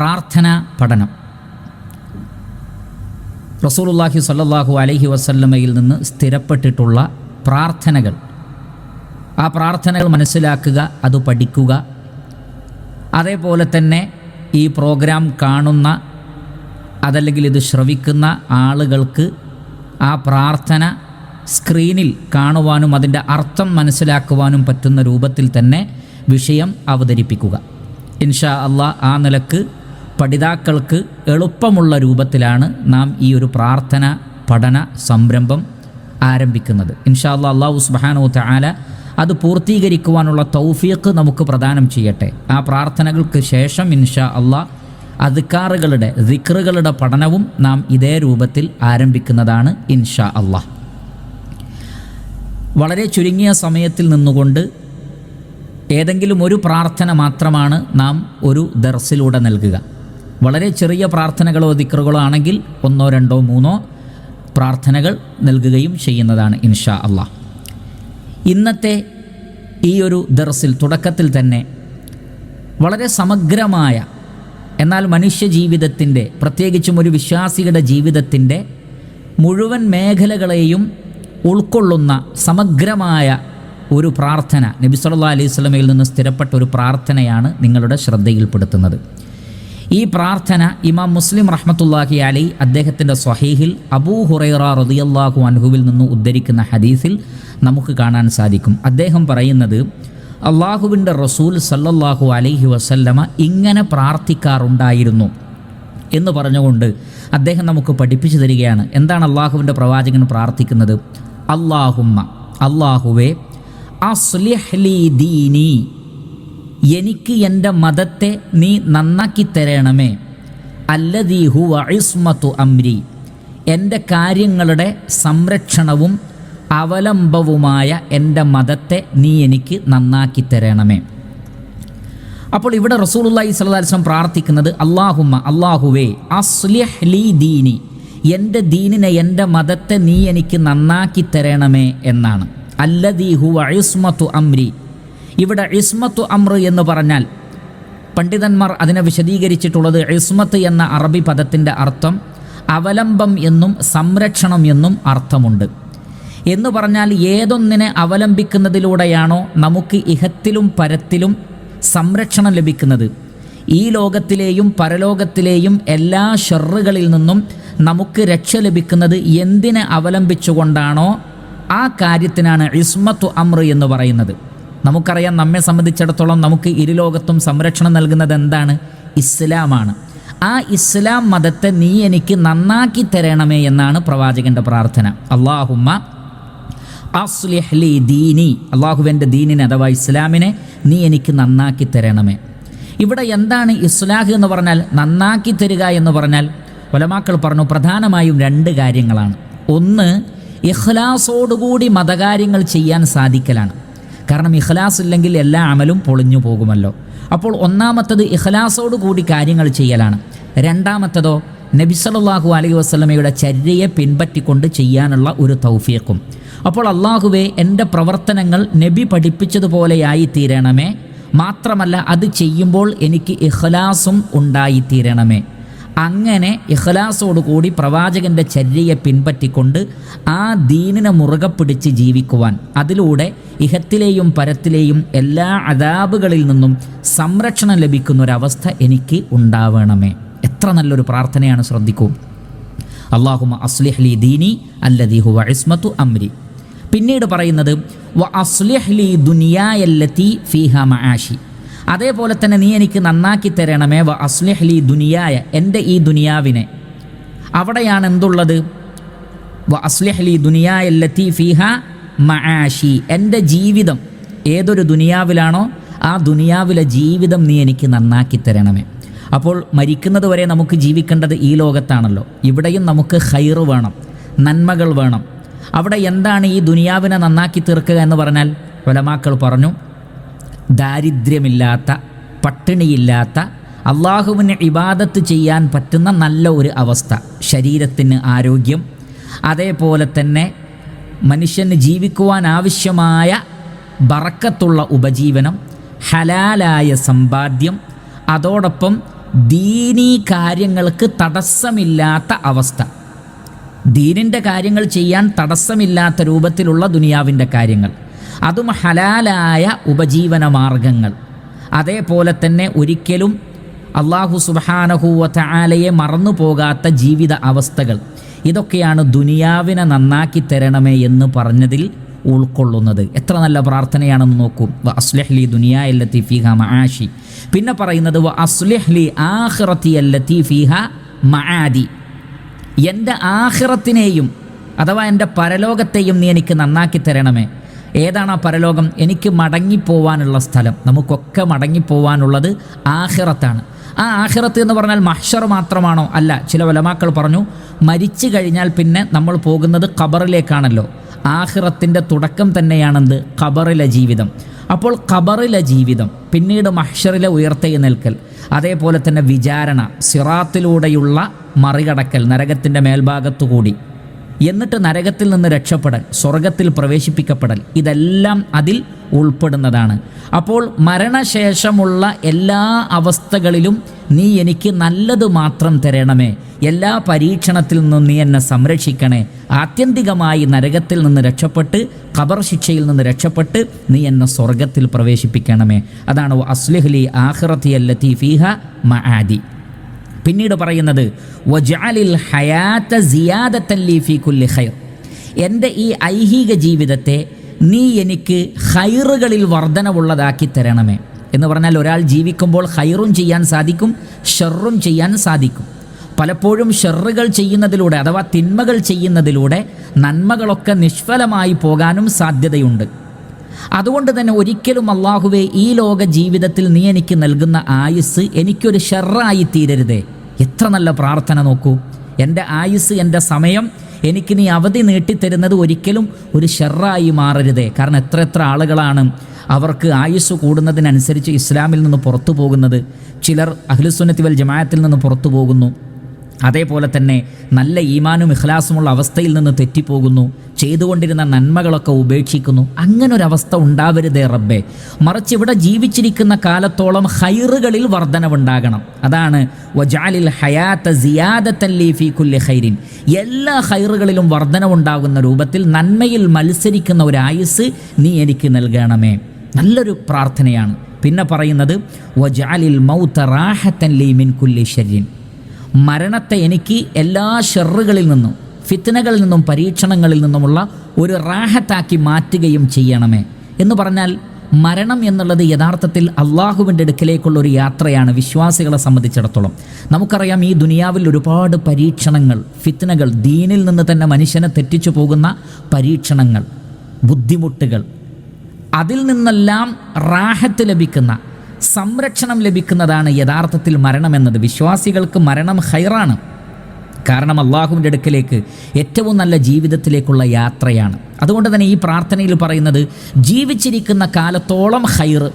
പ്രാർത്ഥന പഠനം. റസൂലുള്ളാഹി സല്ലാഹു അലഹി വസല്ലമയിൽ നിന്ന് സ്ഥിരപ്പെട്ടിട്ടുള്ള പ്രാർത്ഥനകൾ. ആ പ്രാർത്ഥനകൾ മനസ്സിലാക്കുക അത് പഠിക്കുക. അതേപോലെ തന്നെ ഈ പ്രോഗ്രാം കാണുന്ന അതല്ലെങ്കിൽ ഇത് ശ്രവിക്കുന്ന ആളുകൾക്ക് ആ പ്രാർത്ഥന സ്ക്രീനിൽ കാണുവാനും അതിന്റെ അർത്ഥം മനസ്സിലാക്കുവാനും പറ്റുന്ന രൂപത്തിൽ തന്നെ വിഷയം അവതരിപ്പിക്കുക. ഇൻഷാ അള്ളാ ആ നിലയ്ക്ക് പഠിതാക്കൾക്ക് എളുപ്പമുള്ള രൂപത്തിലാണ് നാം ഈ ഒരു പ്രാർത്ഥന പഠന സംരംഭം ആരംഭിക്കുന്നത്. ഇൻഷാ അള്ളാ അള്ളാഹു സുബാനോ താല അത് പൂർത്തീകരിക്കുവാനുള്ള തൗഫീഖ് നമുക്ക് പ്രദാനം ചെയ്യട്ടെ. ആ പ്രാർത്ഥനകൾക്ക് ശേഷം ഇൻഷാ അള്ളാ അധികാറുകളുടെ ദിക്റുകളുടെ പഠനവും നാം ഇതേ രൂപത്തിൽ ആരംഭിക്കുന്നതാണ് ഇൻഷാ അള്ളാഹ് വളരെ ചുരുങ്ങിയ സമയത്തിൽ നിന്നുകൊണ്ട് ഏതെങ്കിലും ഒരു പ്രാർത്ഥന മാത്രമാണ് നാം ഒരു ദർസിലൂടെ നൽകുക. വളരെ ചെറിയ പ്രാർത്ഥനകളോ ദിക്റുകളോ ആണെങ്കിൽ ഒന്നോ രണ്ടോ മൂന്നോ പ്രാർത്ഥനകൾ നൽകുകയും ചെയ്യുന്നതാണ് ഇൻഷാ അള്ളാ. ഇന്നത്തെ ഈ ഒരു ദർസിൽ തുടക്കത്തിൽ തന്നെ വളരെ സമഗ്രമായ എന്നാൽ മനുഷ്യ ജീവിതത്തിന്റെ പ്രത്യേകിച്ചും ഒരു വിശ്വാസിയുടെ ജീവിതത്തിന്റെ മുഴുവൻ മേഖലകളെയും ഉൾക്കൊള്ളുന്ന സമഗ്രമായ ഒരു പ്രാർത്ഥന നബി അലൈഹി സ്വലമയിൽ നിന്ന് സ്ഥിരപ്പെട്ട ഒരു പ്രാർത്ഥനയാണ് നിങ്ങളുടെ ശ്രദ്ധയിൽപ്പെടുത്തുന്നത്. ഈ പ്രാർത്ഥന ഇമാം മുസ്ലിം റഹ്മത്തുല്ലാഹി അലി അദ്ദേഹത്തിന്റെ സ്വഹീഹിൽ അബൂ ഹുറൈറ റതിയല്ലാഹു അൻഹുവിൽ നിന്ന് ഉദ്ധരിക്കുന്ന ഹദീസിൽ നമുക്ക് കാണാൻ സാധിക്കും. അദ്ദേഹം പറയുന്നത് അള്ളാഹുവിന്റെ റസൂൽ സല്ലല്ലാഹു അലൈഹി വസല്ലമ ഇങ്ങനെ പ്രാർത്ഥിക്കാറുണ്ടായിരുന്നു. എന്ന് പറഞ്ഞുകൊണ്ട് അദ്ദേഹം നമുക്ക് പഠിപ്പിച്ചു തരികയാണ്. എന്താണ് അള്ളാഹുവിന്റെ പ്രവാചകൻ പ്രാർത്ഥിക്കുന്നത്? അള്ളാഹുമ്മ അള്ളാഹുവേ അസ്ലിഹ്ലി ദീനി എനിക്ക് എന്റെ മതത്തെ നീ നന്നാക്കി തരണമേ. അല്ലദീ ഹുവ ഇസ്മത്തു അംരി എന്റെ കാര്യങ്ങളുടെ സംരക്ഷണവും അവലംബവുമായ എന്റെ മതത്തെ നീ എനിക്ക് നന്നാക്കി തരണമേ. അപ്പോൾ ഇവിടെ അലൈഹി വസല്ലം പ്രാർത്ഥിക്കുന്നത് അള്ളാഹുമ്മ അള്ളാഹുവേ അസ്ലിഹ് ലീ ദീനി. എന്റെ ദീനിനെ എന്റെ മതത്തെ നീ എനിക്ക് നന്നാക്കി തരണമേ എന്നാണ്. അല്ലദീഹു ഹുവ അമ്രി. ഇവിടെ ഇസ്മത്തു അമ്ര എന്ന് പറഞ്ഞാൽ പണ്ഡിതന്മാർ അതിനെ വിശദീകരിച്ചിട്ടുള്ളത് ഇസ്മത്ത് എന്ന അറബി പദത്തിന്റെ അർത്ഥം അവലംബം എന്നും സംരക്ഷണം എന്നും അർത്ഥമുണ്ട്. എന്ന് പറഞ്ഞാൽ ഏതൊന്നിനെ അവലംബിക്കുന്നതിലൂടെയാണോ നമുക്ക് ഇഹത്തിലും പരത്തിലും സംരക്ഷണം ലഭിക്കുന്നത്. ഈ ലോകത്തിലെയും പരലോകത്തിലെയും എല്ലാ ഷെറുകളിൽ നിന്നും നമുക്ക് രക്ഷ ലഭിക്കുന്നത് എന്തിനെ അവലംബിച്ചുകൊണ്ടാണോ ആ കാര്യത്തിനാണ് ഇസ്മത്തു അമ്ര എന്ന് പറയുന്നത്. നമുക്കറിയാം നമ്മെ സംബന്ധിച്ചിടത്തോളം നമുക്ക് ഇരുലോകത്തും സംരക്ഷണം നൽകുന്നത് എന്താണ്? ഇസ്ലാമാണ്. ആ ഇസ്ലാം മതത്തെ നീ എനിക്ക് നന്നാക്കി തരണമേ എന്നാണ് പ്രവാചകന്റെ പ്രാർത്ഥന. അള്ളാഹുമ്മ അസ്ലിഹ്ലി ദീനി. അള്ളാഹുവിന്റെ ദീനിനെ അഥവാ ഇസ്ലാമിനെ നീ എനിക്ക് നന്നാക്കി തരണമേ. ഇവിടെ എന്താണ് ഇസ്ലാഹ് എന്ന് പറഞ്ഞാൽ? നന്നാക്കി തരിക എന്ന് പറഞ്ഞാൽ ഒലമാക്കൾ പറഞ്ഞു പ്രധാനമായും രണ്ട് കാര്യങ്ങളാണ്. ഒന്ന് ഇഖ്ലാസോടുകൂടി മതകാര്യങ്ങൾ ചെയ്യാൻ സാധിക്കലാണ്. കാരണം ഇഖ്ലാസ് ഇല്ലെങ്കിൽ എല്ലാ അമലും പൊളിഞ്ഞു പോകുമല്ലോ. അപ്പോൾ ഒന്നാമത്തത് ഇഖ്ലാസോടുകൂടി കാര്യങ്ങൾ ചെയ്യലാണ്. രണ്ടാമത്തതോ നബി സല്ലല്ലാഹു അലൈഹി വസ്ലമയുടെ ചര്യയെ പിൻപറ്റിക്കൊണ്ട് ചെയ്യാനുള്ള ഒരു തൗഫീഖും. അപ്പോൾ അള്ളാഹുവെ എന്റെ പ്രവർത്തനങ്ങൾ നബി പഠിപ്പിച്ചതുപോലെയായി തീരണമേ. മാത്രമല്ല അത് ചെയ്യുമ്പോൾ എനിക്ക് ഇഖ്ലാസും ഉണ്ടായിത്തീരണമേ അങ്ങനെ ഇഖ്ലാസോടുകൂടി പ്രവാചകന്റെ ചര്യയെ പിൻപറ്റിക്കൊണ്ട് ആ ദീനിനെ മുറുകെ പിടിച്ച് ജീവിക്കുവാൻ. അതിലൂടെ ഇഹത്തിലെയും പരത്തിലെയും എല്ലാ അതാബുകളിൽ നിന്നും സംരക്ഷണം ലഭിക്കുന്ന ഒരവസ്ഥ എനിക്ക് ഉണ്ടാവണമേ. എത്ര നല്ലൊരു പ്രാർത്ഥനയാണ് ശ്രദ്ധിക്കൂ. അള്ളാഹുമ അസ്ലിഹ്ലി ദീനി അല്ലതി ഹുവ ഇസ്മത്തു അംരി. പിന്നീട് പറയുന്നത് വ അസ്ലിഹ്ലി ദുനിയായല്ലത്തി ഫീഹ മആഷി അതേപോലെ തന്നെ നീ എനിക്ക് നന്നാക്കി തരണമേ വ അസ്ലിഹ്ലി ദുനിയായ എന്റെ ഈ ദുനിയാവിനെ. അവിടെയാണ് എന്തുള്ളത്? വ അസ്ലിഹ്ലി ദുനിയായ ലത്തീഫിഹ മആഷി എന്റെ ജീവിതം ഏതൊരു ദുനിയാവിലാണോ ആ ദുനിയാവിലെ ജീവിതം നീ എനിക്ക് നന്നാക്കി തരണമേ. അപ്പോൾ മരിക്കുന്നത് വരെ നമുക്ക് ജീവിക്കേണ്ടത് ഈ ലോകത്താണല്ലോ. ഇവിടെയും നമുക്ക് ഹൈറ് വേണം നന്മകൾ വേണം. അവിടെ എന്താണ് ഈ ദുനിയാവിനെ നന്നാക്കി തീർക്കുക എന്ന് പറഞ്ഞാൽ ഒലമാക്കൾ പറഞ്ഞു ദാരിദ്ര്യമില്ലാത്ത പട്ടിണിയില്ലാത്ത അള്ളാഹുവിന് ഇബാദത്ത് ചെയ്യാൻ പറ്റുന്ന നല്ല ഒരു അവസ്ഥ. ശരീരത്തിന് ആരോഗ്യം അതേപോലെ തന്നെ മനുഷ്യന് ജീവിക്കുവാൻ ആവശ്യമായ ബറക്കത്തുള്ള ഉപജീവനം ഹലാലായ സമ്പാദ്യം അതോടൊപ്പം ദീനീ കാര്യങ്ങൾക്ക് തടസ്സമില്ലാത്ത അവസ്ഥ. ദീനിന്റെ കാര്യങ്ങൾ ചെയ്യാൻ തടസ്സമില്ലാത്ത രൂപത്തിലുള്ള ദുനിയാവിന്റെ കാര്യങ്ങൾ. അതും ഹലാലായ ഉപജീവന മാർഗങ്ങൾ. അതേപോലെ തന്നെ ഒരിക്കലും അള്ളാഹു സുബാനഹൂവത്ത ആലയെ മറന്നു പോകാത്ത ജീവിത അവസ്ഥകൾ. ഇതൊക്കെയാണ് ദുനിയാവിനെ നന്നാക്കി തരണമേ എന്ന് പറഞ്ഞതിൽ ഉൾക്കൊള്ളുന്നത്. എത്ര നല്ല പ്രാർത്ഥനയാണെന്ന് നോക്കൂ. വ അസ്ലഹ്ലി ദുനിയ എല്ലത്തി ഫിഹ മആഷി പിന്നെ പറയുന്നത് വ അസ്ലഹ്ലി ആഹ്റത്തി എല്ലത്തി ഫിഹ മആദി. എന്റെ ആഹ്റത്തിനെയും അഥവാ എന്റെ പരലോകത്തെയും നീ എനിക്ക് നന്നാക്കി തരണമേ. ഏതാണ് ആ പരലോകം? എനിക്ക് മടങ്ങിപ്പോവാനുള്ള സ്ഥലം. നമുക്കൊക്കെ മടങ്ങിപ്പോവാനുള്ളത് ആഹിറത്താണ് ആ ആഹിറത്ത് എന്ന് പറഞ്ഞാൽ മഹ്ഷർ മാത്രമാണോ? അല്ല ചില വലമാക്കൾ പറഞ്ഞു മരിച്ചു കഴിഞ്ഞാൽ പിന്നെ നമ്മൾ പോകുന്നത് ഖബറിലേക്കാണല്ലോ. ആഹിറത്തിന്റെ തുടക്കം തന്നെയാണെന്ത്? ഖബറിലെ ജീവിതം. അപ്പോൾ ഖബറിലെ ജീവിതം പിന്നീട് മഹ്ഷറിലെ ഉയർത്തെഴുന്നേൽക്കൽ അതേപോലെ തന്നെ വിചാരണ സിറാത്തിലൂടെയുള്ള മറികടക്കൽ നരകത്തിന്റെ മേൽഭാഗത്തുകൂടി. എന്നിട്ട് നരകത്തിൽ നിന്ന് രക്ഷപ്പെടൽ സ്വർഗത്തിൽ പ്രവേശിപ്പിക്കപ്പെടൽ ഇതെല്ലാം അതിൽ ഉൾപ്പെടുന്നതാണ്. അപ്പോൾ മരണശേഷമുള്ള എല്ലാ അവസ്ഥകളിലും നീ എനിക്ക് നല്ലത് മാത്രം തരണമേ. എല്ലാ പരീക്ഷണത്തിൽ നിന്നും നീ എന്നെ സംരക്ഷിക്കണേ. ആത്യന്തികമായി നരകത്തിൽ നിന്ന് രക്ഷപ്പെട്ട് ഖബർ ശിക്ഷയിൽ നിന്ന് രക്ഷപ്പെട്ട് നീ എന്നെ സ്വർഗത്തിൽ പ്രവേശിപ്പിക്കണമേ. അതാണ് അസ്ലിഹ്ലി ആഹ്റത്തി അല്ലത്തി ഫീഹ മആദി. പിന്നീട് പറയുന്നത് ഖൈർ. എന്റെ ഈ ഐഹിക ജീവിതത്തെ നീ എനിക്ക് ഹൈറുകളിൽ വർധനവുള്ളതാക്കി തരണമേ എന്ന് പറഞ്ഞാൽ ഒരാൾ ജീവിക്കുമ്പോൾ ഹൈറും ചെയ്യാൻ സാധിക്കും ഷെറും ചെയ്യാൻ സാധിക്കും. പലപ്പോഴും ഷെറുകൾ ചെയ്യുന്നതിലൂടെ അഥവാ തിന്മകൾ ചെയ്യുന്നതിലൂടെ നന്മകളൊക്കെ നിഷ്ഫലമായി പോകാനും സാധ്യതയുണ്ട്. അതുകൊണ്ട് തന്നെ ഒരിക്കലും അള്ളാഹുവെ ഈ ലോക ജീവിതത്തിൽ നീ എനിക്ക് നൽകുന്ന ആയുസ് എനിക്കൊരു ഷെറായി തീരരുതേ. എത്ര നല്ല പ്രാർത്ഥന നോക്കൂ. എന്റെ ആയുസ് എന്റെ സമയം എനിക്ക് നീ അവധി നീട്ടിത്തരുന്നത് ഒരിക്കലും ഒരു ഷെറായി മാറരുതേ. കാരണം എത്ര എത്ര ആളുകളാണ് അവർക്ക് ആയുസ് കൂടുന്നതിനനുസരിച്ച് ഇസ്ലാമിൽ നിന്ന് പുറത്തു പോകുന്നത്. ചിലർ അഖിലുസുന്നത്തി വൽ ജമാഅത്തിൽ നിന്ന് പുറത്തു പോകുന്നു. അതേപോലെ തന്നെ നല്ല ഈമാനും ഇഖ്ലാസുമുള്ള അവസ്ഥയിൽ നിന്ന് തെറ്റിപ്പോകുന്നു. ചെയ്തുകൊണ്ടിരുന്ന നന്മകളൊക്കെ ഉപേക്ഷിക്കുന്നു. അങ്ങനൊരവസ്ഥ ഉണ്ടാവരുതേ റബ്ബേ. മറിച്ച് ഇവിടെ ജീവിച്ചിരിക്കുന്ന കാലത്തോളം ഹൈറുകളിൽ വർധനവുണ്ടാകണം. അതാണ് വജാലിൽ ഹയാത്ത സിയാദത്തല്ലി ഫി കുല്ലി ഹൈരിൻ എല്ലാ ഹൈറുകളിലും വർധനവുണ്ടാകുന്ന രൂപത്തിൽ നന്മയിൽ മത്സരിക്കുന്ന ഒരു ആയുസ് നീ എനിക്ക് നൽകണമേ. നല്ലൊരു പ്രാർത്ഥനയാണ്. പിന്നെ പറയുന്നത് വജാലിൽ മൗത്ത റാഹത്തൻ ലീ മിൻ കുല്ലി ഷരീൻ മരണത്തെ എനിക്ക് എല്ലാ ഷെറുകളിൽ നിന്നും ഫിത്തനകളിൽ നിന്നും പരീക്ഷണങ്ങളിൽ നിന്നുമുള്ള ഒരു റാഹത്താക്കി മാറ്റുകയും ചെയ്യണമേ. എന്ന് പറഞ്ഞാൽ മരണം എന്നുള്ളത് യഥാർത്ഥത്തിൽ അള്ളാഹുവിന്റെ അടുക്കിലേക്കുള്ള ഒരു യാത്രയാണ് വിശ്വാസികളെ സംബന്ധിച്ചിടത്തോളം. നമുക്കറിയാം ഈ ദുനിയാവിൽ ഒരുപാട് പരീക്ഷണങ്ങൾ ഫിത്തനകൾ ദീനിൽ നിന്ന് തന്നെ മനുഷ്യനെ തെറ്റിച്ചു പോകുന്ന പരീക്ഷണങ്ങൾ ബുദ്ധിമുട്ടുകൾ. അതിൽ നിന്നെല്ലാം റാഹത്ത് ലഭിക്കുന്ന സംരക്ഷണം ലഭിക്കുന്നതാണ് യഥാർത്ഥത്തിൽ മരണമെന്നത് വിശ്വാസികൾക്ക് മരണം ഹൈറാണ്. കാരണം അള്ളാഹുവിന്റെ അടുക്കലേക്ക് ഏറ്റവും നല്ല ജീവിതത്തിലേക്കുള്ള യാത്രയാണ്. അതുകൊണ്ട് തന്നെ ഈ പ്രാർത്ഥനയിൽ പറയുന്നത് ജീവിച്ചിരിക്കുന്ന കാലത്തോളം ഹൈർ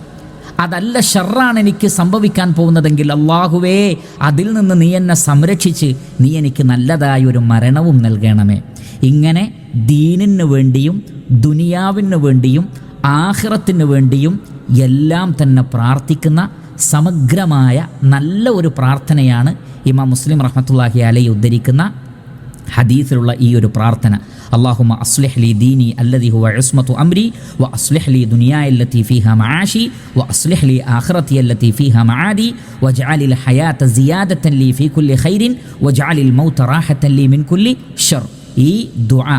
അതല്ല ഷെറാണ് എനിക്ക് സംഭവിക്കാൻ പോകുന്നതെങ്കിൽ അള്ളാഹുവേ അതിൽ നിന്ന് നീ എന്നെ സംരക്ഷിച്ച് നീ എനിക്ക് നല്ലതായ ഒരു മരണവും നൽകണമേ. ഇങ്ങനെ ദീനിന് വേണ്ടിയും ദുനിയാവിന് വേണ്ടിയും ആഹ്റത്തിന് വേണ്ടിയും എല്ലാം തന്നെ പ്രാർത്ഥിക്കുന്ന സമഗ്രമായ നല്ല ഒരു പ്രാർത്ഥനയാണ് ഇമാം മുസ്ലിം റഹ്മത്തുല്ലാഹി അലൈ ഉദ്ധരിക്കുന്ന ഹദീസിലുള്ള ഈ ഒരു പ്രാർത്ഥന. അള്ളാഹുമ അസ്ലിഹ് ലി ദീനി അല്ലദി ഹുവ ഉസ്മത്തു അംരി വ അസ്ലിഹ് ദുനിയാല്ലത്തി ദുനിയായ ഹ മാഷി വ അസ്ലിഹ് ആഹ്റത്തി അല്ലത്തി ഹ മആദി വ ഹയാത സിയാദത്തൻ ലി ഫീ കുല്ലി ഖൈരിൻ വ മൗത റാഹത്തൻ ലി മിൻ കുല്ലി ഷർ. ഈ ദുആ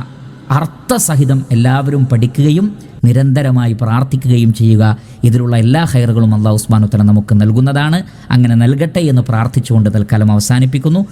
അർത്ഥസഹിതം എല്ലാവരും പഠിക്കുകയും നിരന്തരമായി പ്രാർത്ഥിക്കുകയും ചെയ്യുക. ഇതിലുള്ള എല്ലാ ഹൈറുകളും അള്ളാഹു ഉസ്മാനുത്തല നമുക്ക് നൽകുന്നതാണ്. അങ്ങനെ നൽകട്ടെ എന്ന് പ്രാർത്ഥിച്ചുകൊണ്ട് തൽക്കാലം അവസാനിപ്പിക്കുന്നു.